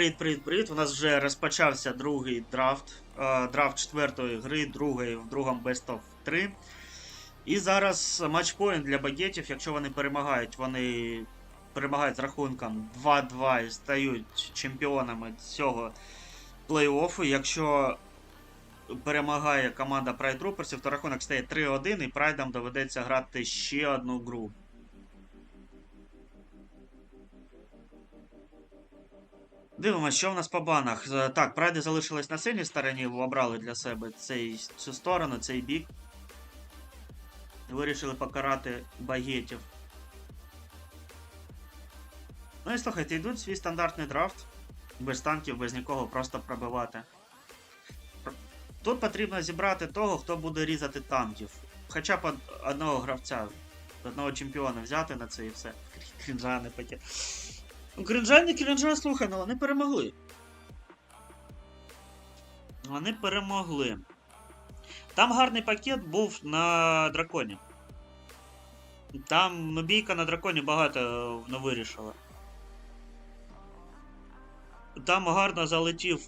привіт, привіт, привіт. У нас вже розпочався другий драфт. е, Драфт четвертої гри, другої в другому Best of 3. І зараз матчпоінт для багетів, якщо вони перемагають, вони перемагають з рахунком 2-2 і стають чемпіонами цього плей-оффу. Якщо перемагає команда Pride Troopers, то рахунок стає 3-1 і Прайдам доведеться грати ще одну гру. Дивимося, що в нас по банах. Е, Так, прайди залишились на сильній стороні, обрали для себе цей, цю сторону, цей бік. Вирішили покарати багетів. Ну і слухайте, йдуть свій стандартний драфт. Без танків, без нікого просто пробивати. Тут потрібно зібрати того, хто буде різати танків. Хоча б одного гравця, одного чемпіона взяти на це і все. Крінжа не пакет. Ну, не крінжа, слухай, ну вони перемогли. Вони перемогли. Там гарний пакет був на драконі. Там ну, бійка на драконі багато не вирішила. Там гарно залетів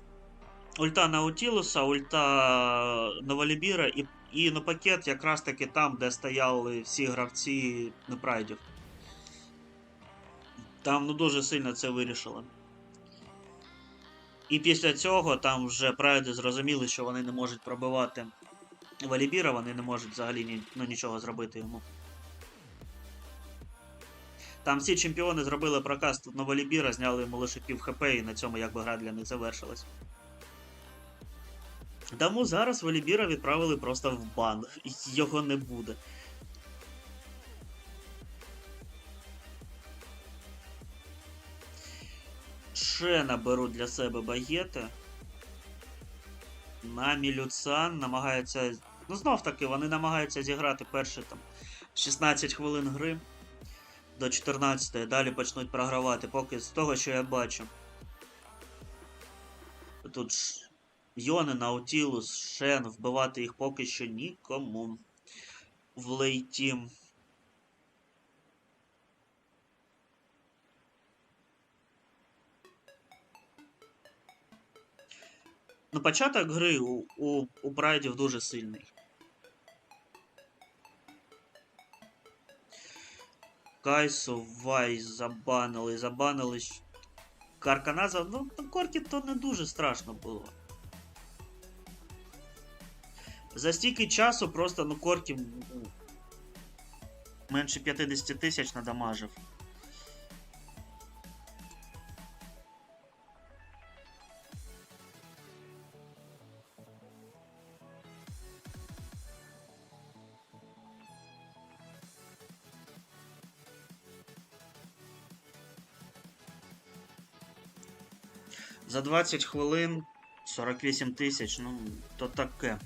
ульта Наутілуса, ульта Новолібіра і, і ну, пакет якраз таки там, де стояли всі гравці непрайдів. Там ну дуже сильно це вирішило. І після цього там вже прайди зрозуміли, що вони не можуть пробивати Валібіра, вони не можуть взагалі ні, ну, нічого зробити йому. Там всі чемпіони зробили прокаст на Валібіра, зняли йому лише пів хп, і на цьому якби гра для них завершилась. Тому зараз Валібіра відправили просто в бан. Його не буде. Шена беруть для себе багети. На Мілюцан намагаються. Ну, знов таки, вони намагаються зіграти перші там 16 хвилин гри до 14 далі почнуть програвати. Поки з того, що я бачу. Тут Йони, Наутілус, Шен, вбивати їх поки що нікому. В лейті. Ну, початок гри у, у, у Прайдів дуже сильний. Кайсу, Вайс забанили, забанили. Карканаза, ну, на корті то не дуже страшно було. За стільки часу просто, ну, ну, менше 50 тисяч надамажив. 20 хвилин 48 тисяч, ну, то таке.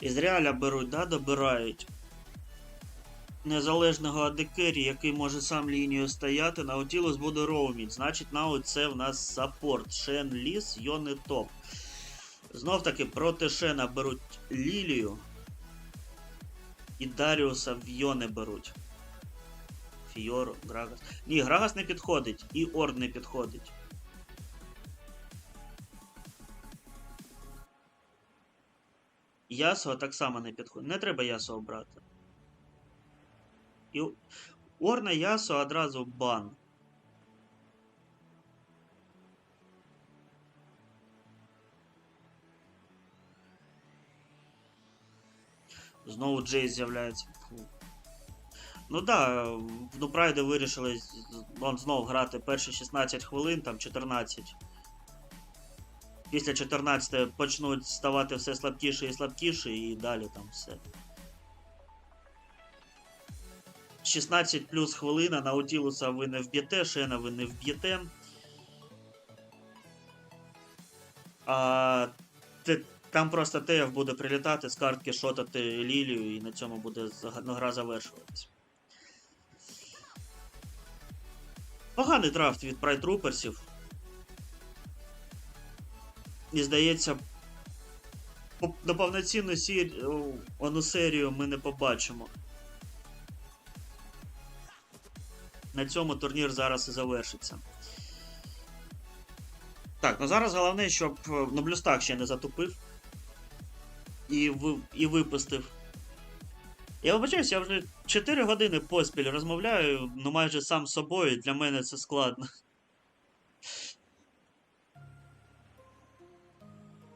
Із реаля беруть, да, добирають. Незалежного адекері, який може сам лінію стояти, Наутілус буде роумінг. Значить, Наут це в нас саппорт. Шен ліс, Йони топ. Знов таки проти Шена беруть Лілію. І Даріуса в Йони беруть. Фіору, Грагас. Ні, Грагас не підходить, і Орд не підходить. Ясо так само не підходить. Не треба Ясо брати. І Орна Ясо одразу бан. Знову Джей з'являється. Ну да, ну Прайди вирішили знову грати перші 16 хвилин, там 14. Після 14 почнуть ставати все слабкіше і слабкіше, і далі там все. 16 плюс хвилина, Наутілуса ви не вб'єте, Шена ви не вб'єте. А там просто Теєв буде прилітати з картки шотати Лілію, і на цьому буде ну, гра завершуватись. Поганий драфт від Troopersів. І здається, на повноцінну ону серію ми не побачимо. На цьому турнір зараз і завершиться. Так, ну зараз головне, щоб е, ну, Блюстак ще не затупив. І, і випустив. Я вибачаюсь, я вже 4 години поспіль розмовляю, ну майже сам з собою, для мене це складно.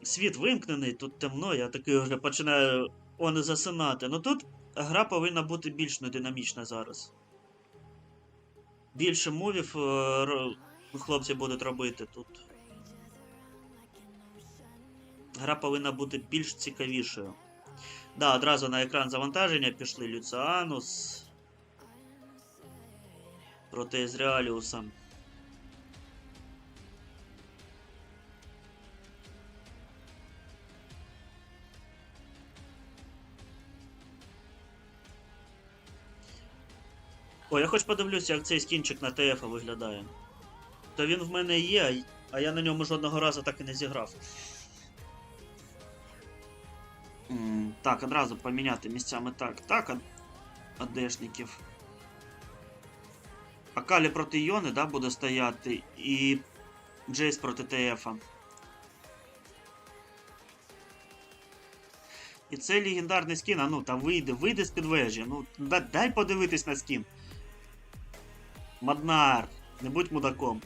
Світ вимкнений, тут темно, я такий вже починаю он засинати. Ну тут гра повинна бути більш нединамічна зараз. Більше мувів е, хлопці будуть робити тут. Гра повинна бути більш цікавішою. Да, одразу на екран завантаження пішли Люціанус проти Езреаліуса. О, я хоч подивлюся, як цей скінчик на ТФ виглядає. То він в мене є, а я на ньому жодного разу так і не зіграв. Так, одразу поміняти місцями так. Так, ад- АДшників. Акалі проти Йони, да, буде стояти, і Джейс проти ТФа. І це легендарний скін, а ну та вийди, вийди з під вежі. Ну, дай подивитись на скін. Маднар, не будь мудаком.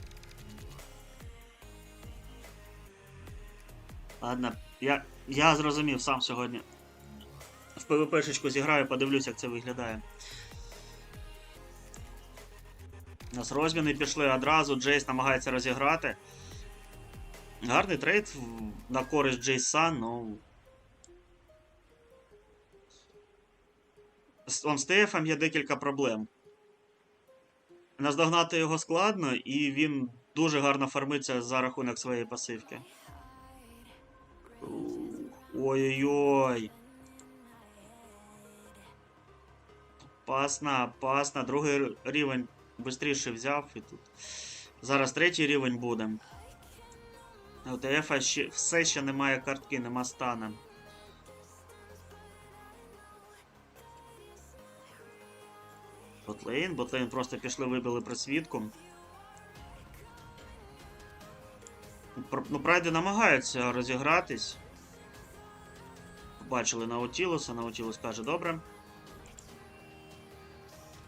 Ладно, я, я зрозумів сам сьогодні. В ПВПшечку зіграю, подивлюсь, як це виглядає. У нас розміни пішли одразу, Джейс намагається розіграти. Гарний трейд на користь Джейса, ну. Он з ТФом є декілька проблем. Наздогнати його складно, і він дуже гарно фармиться за рахунок своєї пасивки. Ой-ой-ой. Опасно, опасно. Другий рівень швидше взяв і тут. Зараз третій рівень буде. У ТФ ще, все ще немає картки, нема стана. Ботлейн, ботлейн просто пішли, вибили просвітку. Пр- Ну, прайди намагаються розігратись. Побачили Наутілуса, Наутілус каже, добре.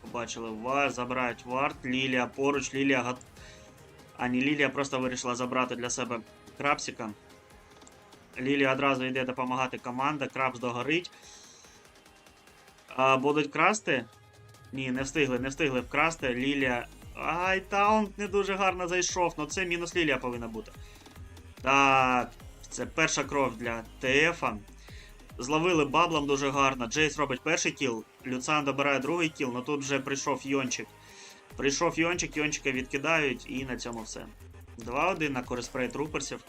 Побачили Вар, забирають варт, Лілія поруч, Лілія гот... А ні, Лілія просто вирішила забрати для себе крапсика. Лілія одразу йде допомагати команда, крабс догорить. А, будуть красти? Ні, не встигли, не встигли вкрасти. Лілія. Ай, таунт не дуже гарно зайшов, ну це мінус Лілія повинна бути. Так, це перша кров для ТФа. Зловили баблом дуже гарно. Джейс робить перший кіл, Люцан добирає другий кіл, але тут вже прийшов Йончик. Прийшов Йончик, Йончика відкидають, і на цьому все. 2-1 на користь Прей Труперсів.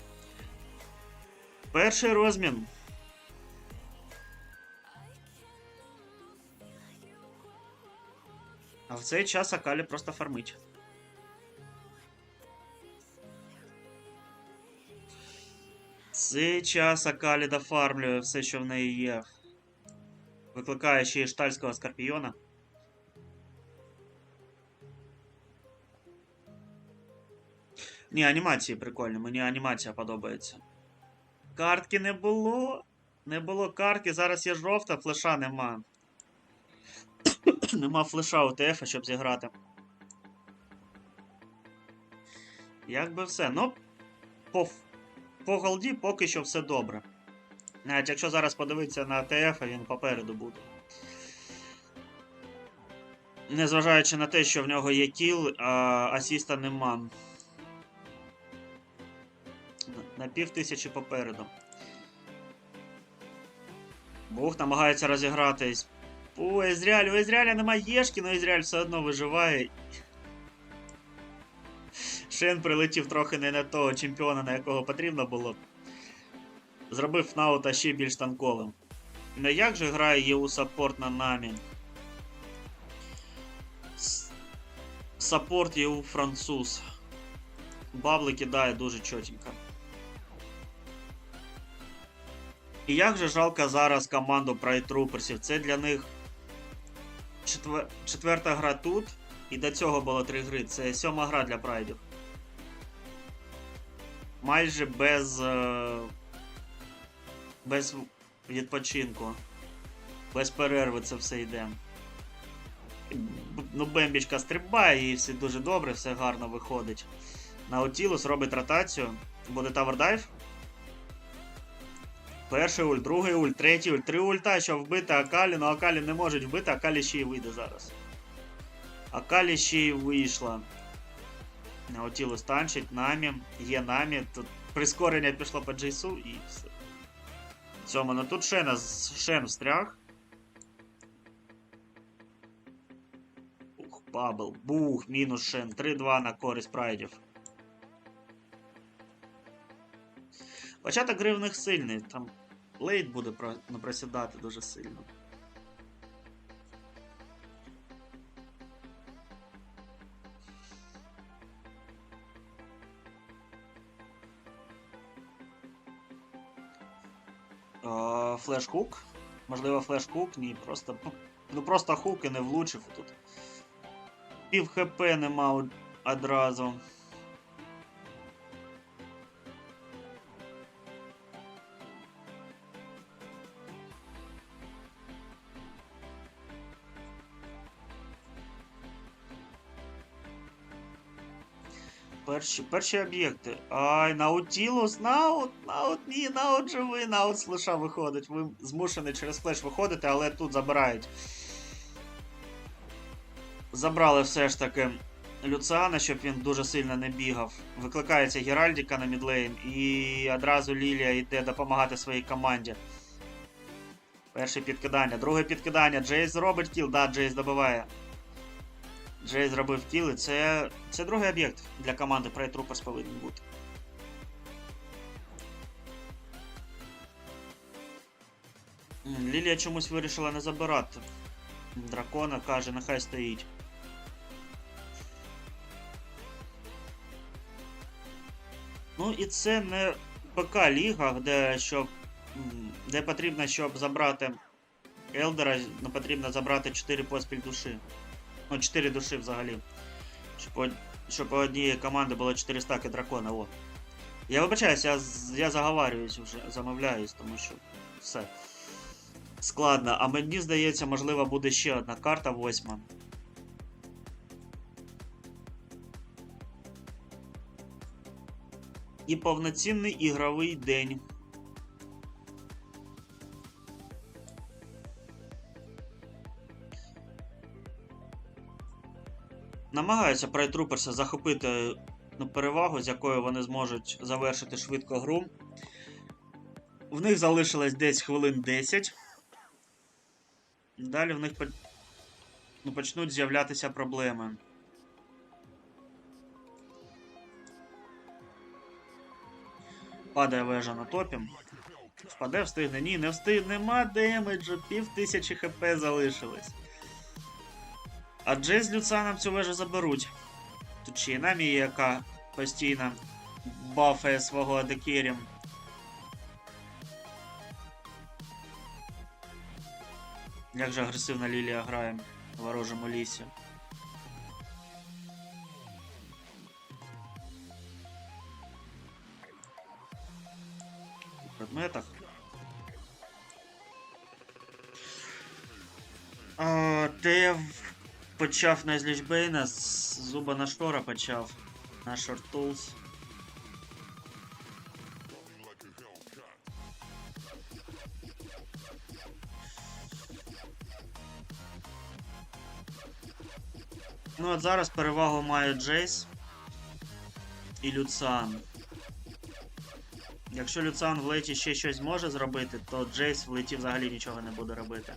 Перший розмін. А в цей час Акалі просто фармить. Цей час Акалі дофармлює все, що в неї є. Викликає ще й штальського скорпіона. Ні, анімації прикольні, мені анімація подобається. Картки не було. Не було картки, зараз є жовта, флеша нема. Нема флеша у ТФ, щоб зіграти. Як би все. Ну, по, по голді поки що все добре. Навіть якщо зараз подивитися на ТФ, він попереду буде. Незважаючи на те, що в нього є кіл, а асіста нема. На- пів тисячі попереду. Бух намагається розігратись. У Езріаль, у Езріаля немає єшки, але Езріаль все одно виживає. Шен прилетів трохи не на того чемпіона, на якого потрібно було. Зробив Наута ще більш танковим. Не як же грає ЄУ саппорт на намі? Саппорт ЄУ француз. Бабли кидає дуже чотенько. І як же жалко зараз команду Troopersів. Це для них четвер... четверта гра тут. І до цього було три гри. Це сьома гра для прайдів. майже без. е, без відпочинку. Без перерви це все йде. Ну, Бембічка стрибає і все дуже добре, все гарно виходить. Наутілус робить ротацію. Буде тавердайв. Перший ульт, другий ульт, третій ульт, три ульта, щоб вбити Акалі, але Акалі не можуть вбити, Акалі ще й вийде зараз. Акалі ще й вийшла. Наутілус танчить, намі, є намі. Тут прискорення пішло по Джейсу і все. Цьому, ну тут Шена, з- Шен встряг. Ух, Бабл, бух, мінус Шен, 3-2 на користь прайдів. Початок гри в сильний, там лейт буде ну, просідати дуже сильно. Флеш-хук. Можливо, флеш-хук, ні, просто. ну, Ну просто хук і не влучив тут. Пів хп нема одразу. Перші, перші об'єкти. Ай, Наутілус, наут, наут, ні, наут живий, наут з флеша виходить. Ви змушені через флеш виходити, але тут забирають. Забрали все ж таки Люциана, щоб він дуже сильно не бігав. Викликається Геральдіка на мідлейн, і одразу Лілія йде допомагати своїй команді. Перше підкидання, друге підкидання. Джейс робить кіл, да, Джейс добиває. Джей зробив кіл, це. Це другий об'єкт для команди Pride Troopers повинен бути. Лілія чомусь вирішила не забирати. Дракона каже, нехай стоїть. Ну і це не ПК Ліга, де щоб. де потрібно, щоб забрати Елдера, потрібно забрати 4 поспіль душі. Ну, 4 душі взагалі. Щоб, щоб у однієї команди було 4 стаки дракона. О. Я вибачаюсь, я, я заговарююсь вже, замовляюсь, тому що все. Складно. А мені здається, можливо, буде ще одна карта восьма. І повноцінний ігровий день. Намагаються Troopers захопити ну, перевагу, з якою вони зможуть завершити швидко гру. В них залишилось десь хвилин 10. Далі в них ну, почнуть з'являтися проблеми. Падає вежа на топі. Впаде, встигне. Ні, не встигне. Нема демеджу. Пів тисячі хп залишилось. А Джей з Люцианом цю вежу заберуть. Тут ще й намі, яка постійно бафає свого адекірі. Як же агресивно Лілія грає в ворожому лісі. Предметах. А, Тев почав на зліч Бейна, з зуба на штора почав. На Short Tools. Ну от зараз перевагу має Джейс і Люциан. Якщо Люциан в леті ще щось зможе зробити, то Джейс в леті взагалі нічого не буде робити.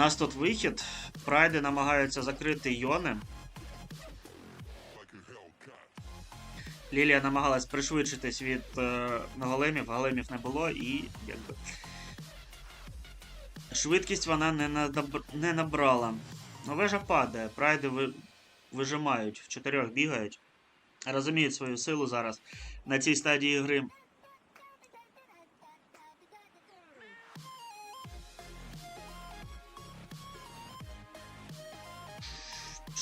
Нас тут вихід. Прайди намагаються закрити Йони. Лілія намагалась пришвидшитись від е, големів, големів не було і якби. Швидкість вона не, надоб... не набрала. Ну, вежа падає, прайди ви... вижимають, в чотирьох бігають. Розуміють свою силу зараз на цій стадії гри.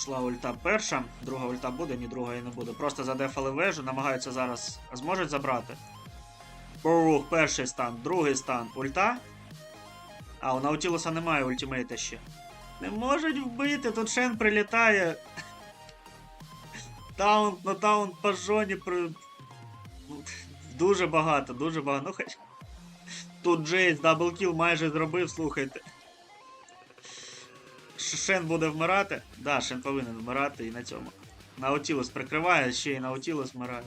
Шла ульта перша, друга ульта буде, ні другої не буде. Просто задефали вежу, намагаються зараз. Зможуть забрати. Ух, перший стан, другий стан. Ульта. А, у Наутілуса немає ультимейта ще. Не можуть вбити, тут Шен прилітає. Таунт на таунт по жоні при... Дуже багато, дуже багато. Ну хоч. Тут Джейс даблкіл майже зробив, слухайте. Шен буде вмирати? Да, Шен повинен вмирати і на цьому. Наутілус прикриває, ще й Наутілус вмирає.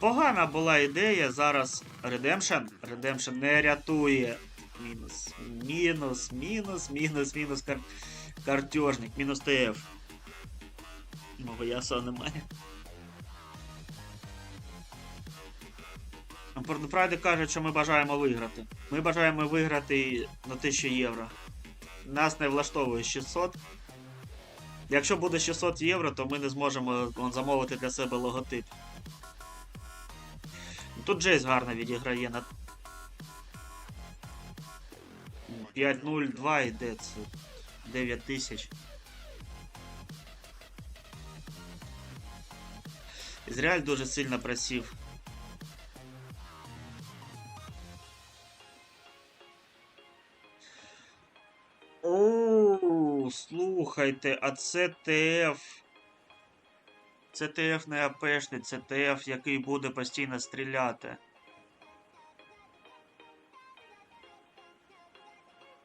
Погана була ідея зараз. Редемшн. Редемшн не рятує. Мінус. Мінус, мінус, мінус, мінус кар... картежник. Мінус ТФ. Мого ясо немає. Порнопрайди кажуть, що ми бажаємо виграти. Ми бажаємо виграти на 1000 євро. Нас не влаштовує 600. Якщо буде 600 євро, то ми не зможемо замовити для себе логотип. Тут Джейс гарно відіграє на 5-0-2 йде це 9 тисяч. Ізраїль дуже сильно просів. Слухайте, а це ТФ. Це ТФ не АПшний, це ТФ, який буде постійно стріляти.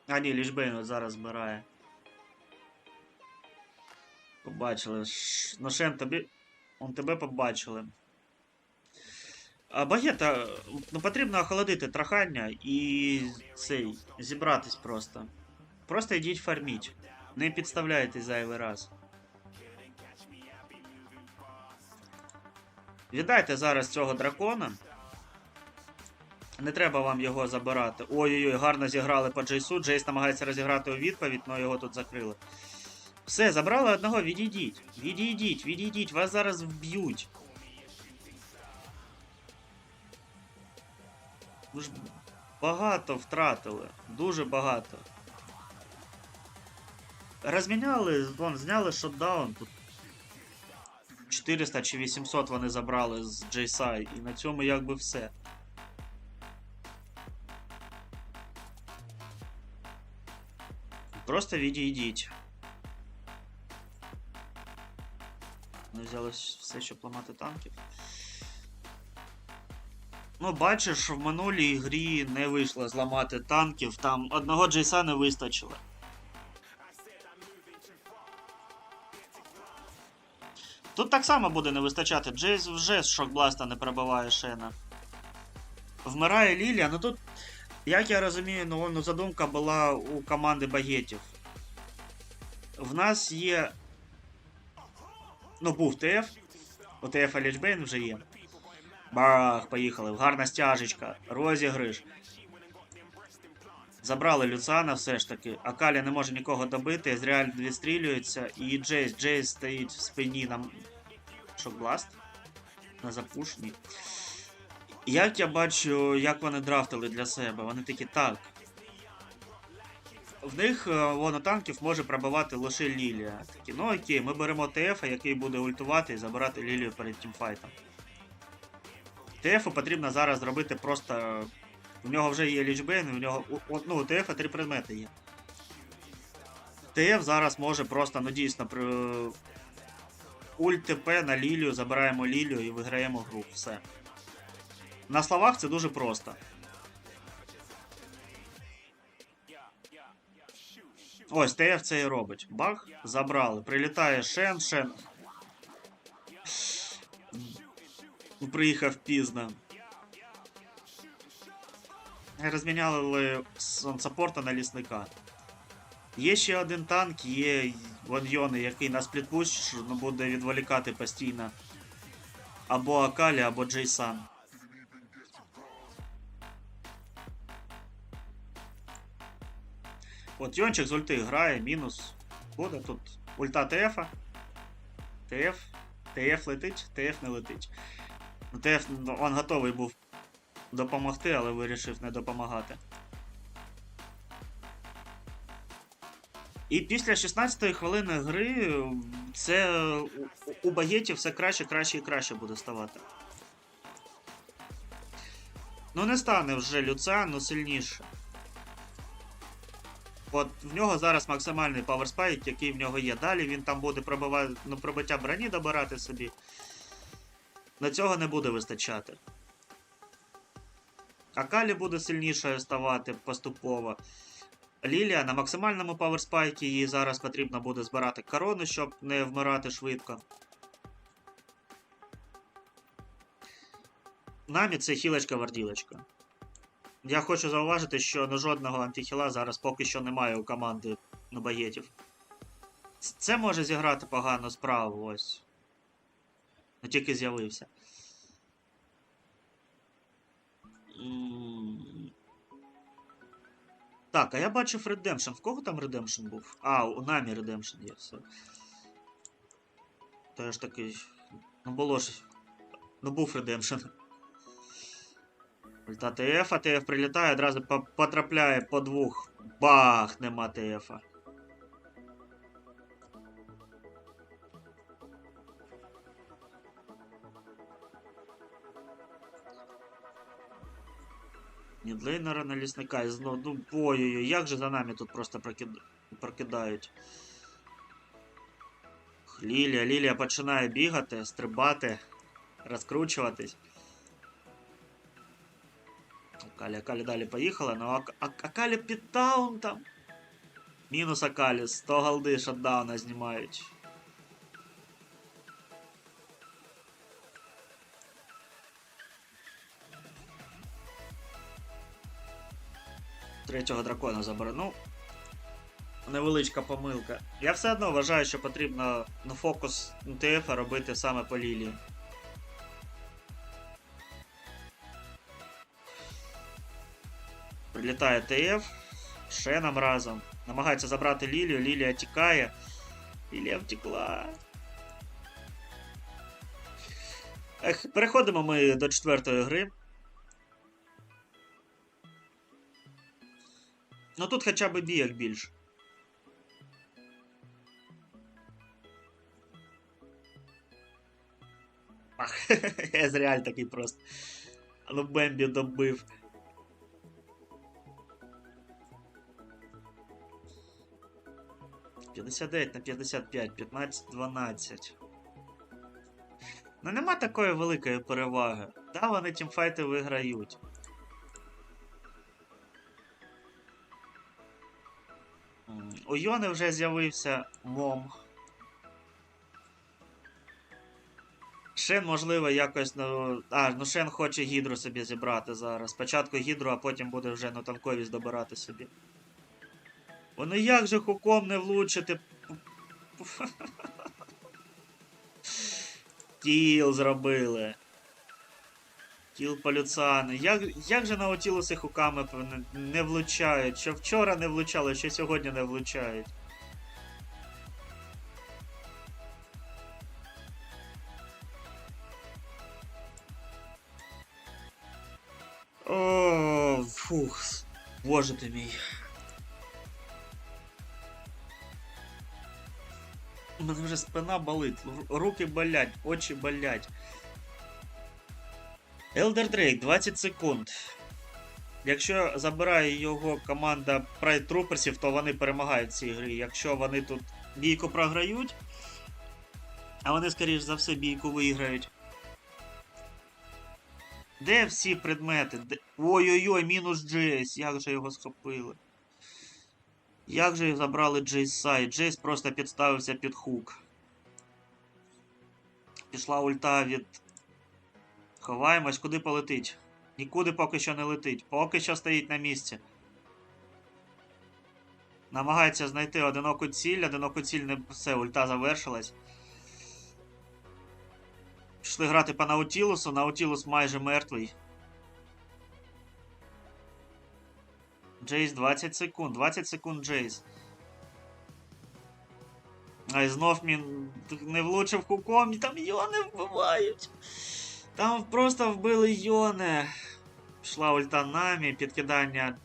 А ні, Лішбейн зараз збирає. Побачили. Ш- Ну, тобі. Он тебе побачили. А багета, ну потрібно охолодити трахання і цей, зібратись просто. Просто йдіть фарміть. Не підставляйтесь зайвий раз. Віддайте зараз цього дракона. Не треба вам його забирати. Ой-ой-ой, гарно зіграли по Джейсу. Джейс намагається розіграти у відповідь, але його тут закрили. Все, забрали одного, відійдіть. Відійдіть, відійдіть, вас зараз вб'ють. Ви ж багато втратили. Дуже багато. Розміняли, вон, зняли шотдаун. Тут 400 чи 800 вони забрали з Джейса, і на цьому якби все. Просто відійдіть. Вони взяли все, щоб ламати танків. Ну, бачиш, в минулій грі не вийшло зламати танків, там одного Джейса не вистачило. Тут так само буде не вистачати. Джейс вже з шокбласта не пробиває Шена. Вмирає Лілія, ну тут, як я розумію, ну, ну задумка була у команди багетів. В нас є. Ну, був ТФ. У ТФ Лічбейн вже є. Бах, поїхали. Гарна стяжечка. Розігриш. Забрали Люцана все ж таки. Акалі не може нікого добити, Зреаль відстрілюється, і Джейс. Джейс стоїть в спині нам. Шокбласт? На запушні. Як я бачу, як вони драфтили для себе, вони такі так. В них е, воно танків може пробивати лише Лілія. Такі, ну окей, ми беремо ТФ, який буде ультувати і забирати Лілію перед тімфайтом. ТФу потрібно зараз зробити просто. У нього вже є лічбейн, у нього. Ну, у ТФ три предмети є. ТФ зараз може просто, ну дійсно, при... ульт ТП на Лілію, забираємо Лілію і виграємо гру. Все. На словах це дуже просто. Ось, ТФ це і робить. Бах, забрали. Прилітає Шен, Шен. Приїхав пізно. Розміняли саппорта на лісника. Є ще один танк, є Вон Йони, який на сплітпуш буде відволікати постійно. Або Акалі, або Джейсан. От Йончик з ульти грає, мінус. Буде тут ульта ТФа. ТФ. ТФ летить, ТФ не летить. ТФ ну, він готовий був допомогти, але вирішив не допомагати. І після 16-ї хвилини гри це у- багетів все краще, краще і краще буде ставати. Ну не стане вже Люциан, ну сильніше. От в нього зараз максимальний паверспайк, який в нього є. Далі він там буде пробивати, ну, пробиття броні добирати собі. На цього не буде вистачати. Акалі буде сильніше ставати поступово. Лілія на максимальному паверспайкі їй зараз потрібно буде збирати корону, щоб не вмирати швидко. Намі це хілочка-варділочка. Я хочу зауважити, що ну, жодного антихіла зараз поки що немає у команди нубаєтів. Ц- Це може зіграти погану справу, ось. Ну тільки з'явився. Так, а я бачив Redemption. В кого там Redemption був? А, у Намі Redemption є, все. То я ж такий. Ну було ж. Ну був Redemption. Ульта ТФ, а ТФ прилітає, одразу потрапляє по двох. Бах, нема ТФа. Мідлейнера на лісника і знов. Ну, ой-ой-ой, як же за нами тут просто прокид... прокидають. Лілія, Лілія починає бігати, стрибати, розкручуватись. Акалі, Акалі далі поїхала, ну Ак- Ак- Акалі під таунтом. Мінус Акалі, 100 голди шатдауна знімають. Третього дракона забере. Ну, невеличка помилка. Я все одно вважаю, що потрібно ну, фокус ТФ робити саме по лілії. Прилітає ТФ, Шеном разом. Намагається забрати Лілію, Лілія тікає. Лілія втекла. Ех, переходимо ми до четвертої гри. Ну тут хоча б бійок більше. Ах, Езреаль такий просто. Ну Бембі добив. П'ятдесят дев'ять на 55, 15-12. Ну нема такої великої переваги. Да, вони тімфайти виграють. У Йони вже з'явився мом. Шен, можливо, якось. Ну, а, ну Шен хоче гідру собі зібрати зараз. Спочатку гідру, а потім буде вже на танковість добирати собі. Вони як же хуком не влучити. Тіл зробили. Тіл полюцани. Як, як же наутілуси хуками не влучають? Що вчора не влучали, що сьогодні не влучають. О, фух. Боже ти мій. У мене вже спина болить, руки болять, очі болять. Elder Drake 20 секунд. Якщо забирає його команда Pride Troopersів, то вони перемагають цій грі. Якщо вони тут бійку програють, а вони, скоріш за все, бійку виграють. Де всі предмети? Ой-ой-ой, мінус Джейс. Як же його схопили? Як же забрали Джейс сайт? Джейс просто підставився під хук. Пішла ульта від. Ховаємось, куди полетить? Нікуди поки що не летить. Поки що стоїть на місці. Намагається знайти одиноку ціль, одиноку ціль не все, ульта завершилась. Пішли грати по Наутілусу. Наутілус майже мертвий. Джейс 20 секунд. 20 секунд Джейс. А і знов він не влучив куком, там йони вбивають. Там просто вбили Йоне. Пішла ульта намі, підкидання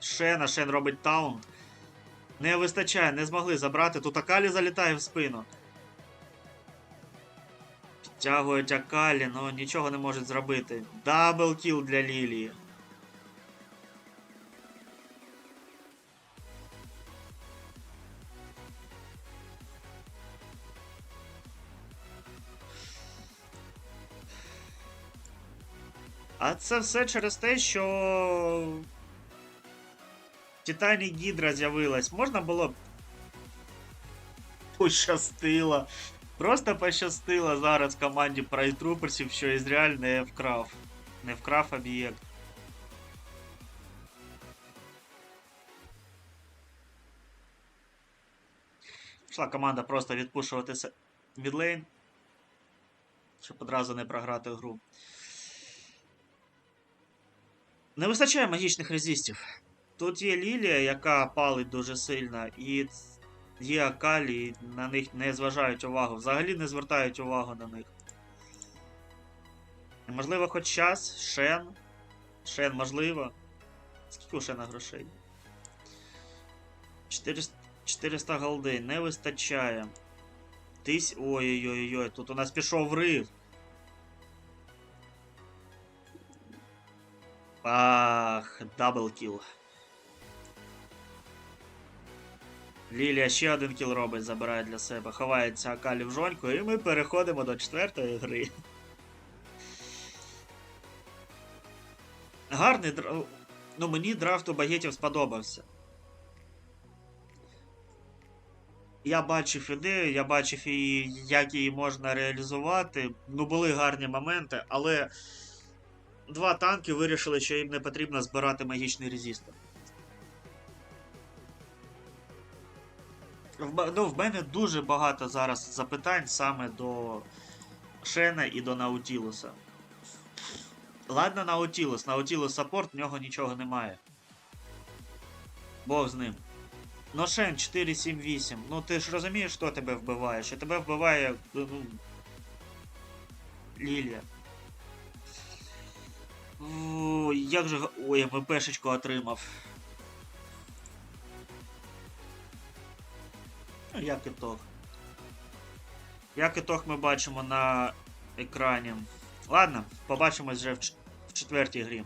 Шена, Шен робить таунт. Не вистачає, не змогли забрати. Тут Акалі залітає в спину. Підтягують Акалі, але нічого не можуть зробити. Дабл кіл для Лілії. А це все через те, що Титані Гідра з'явилась. Можна було б. Пощастило. Просто пощастило зараз команді прайтруперсів, що Ізраїль не вкрав. Не вкрав об'єкт. Пішла команда просто відпушуватися відлейн. Щоб одразу не програти гру. Не вистачає магічних резистів. Тут є Лілія, яка палить дуже сильно, і є Акалі, і на них не зважають увагу. Взагалі не звертають увагу на них. Можливо, хоч час. Шен. Шен, можливо. Скільки у Шена грошей? 400, 400 голди. Не вистачає. Тись. Ой-ой-ой, тут у нас пішов рив. Ах, даблкіл. Лілія ще один кіл робить, забирає для себе. Ховається Акалі в жоньку, і ми переходимо до четвертої гри. Гарний драфт. Ну, мені драфт у багетів сподобався. Я бачив ідею, я бачив і як її можна реалізувати. Ну, були гарні моменти, але два танки вирішили, що їм не потрібно збирати магічний резистор. В, ну, в мене дуже багато зараз запитань саме до Шена і до Наутілуса. Ладно, Наутілус. Наутілус саппорт, в нього нічого немає. Бог з ним. Ну, Шен 478. Ну ти ж розумієш, що тебе вбиває? Що тебе вбиває. Ну, Лілія. Ой, як же. Ой, МПшечку отримав. Ну, як ітог. Як ітог ми бачимо на екрані. Ладно, побачимось вже в четвертій грі.